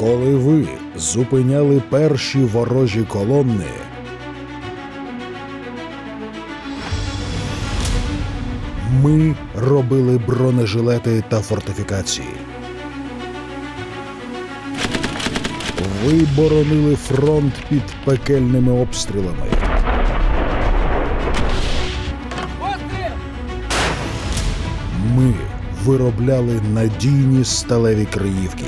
Коли ви зупиняли перші ворожі колони, ми робили бронежилети та фортифікації. Ви боронили фронт під пекельними обстрілами. Ми виробляли надійні сталеві криївки.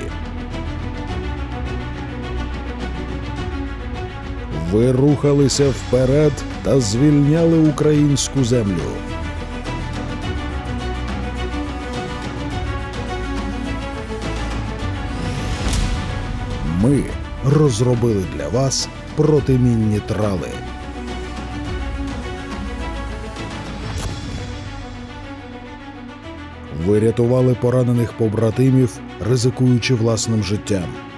Ви рухалися вперед та звільняли українську землю. Ми розробили для вас протимінні трали. Ви рятували поранених побратимів, ризикуючи власним життям.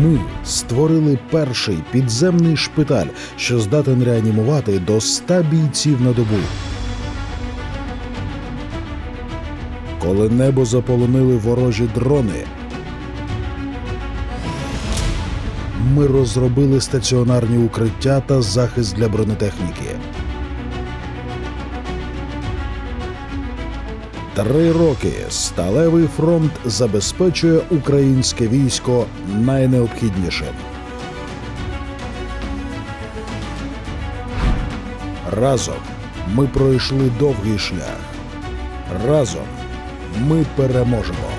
Ми створили перший підземний шпиталь, що здатен реанімувати до 100 бійців на добу. Коли небо заполонили ворожі дрони, ми розробили стаціонарні укриття та захист для бронетехніки. Три роки сталевий фронт забезпечує українське військо найнеобхіднішим. Разом ми пройшли довгий шлях. Разом ми переможемо.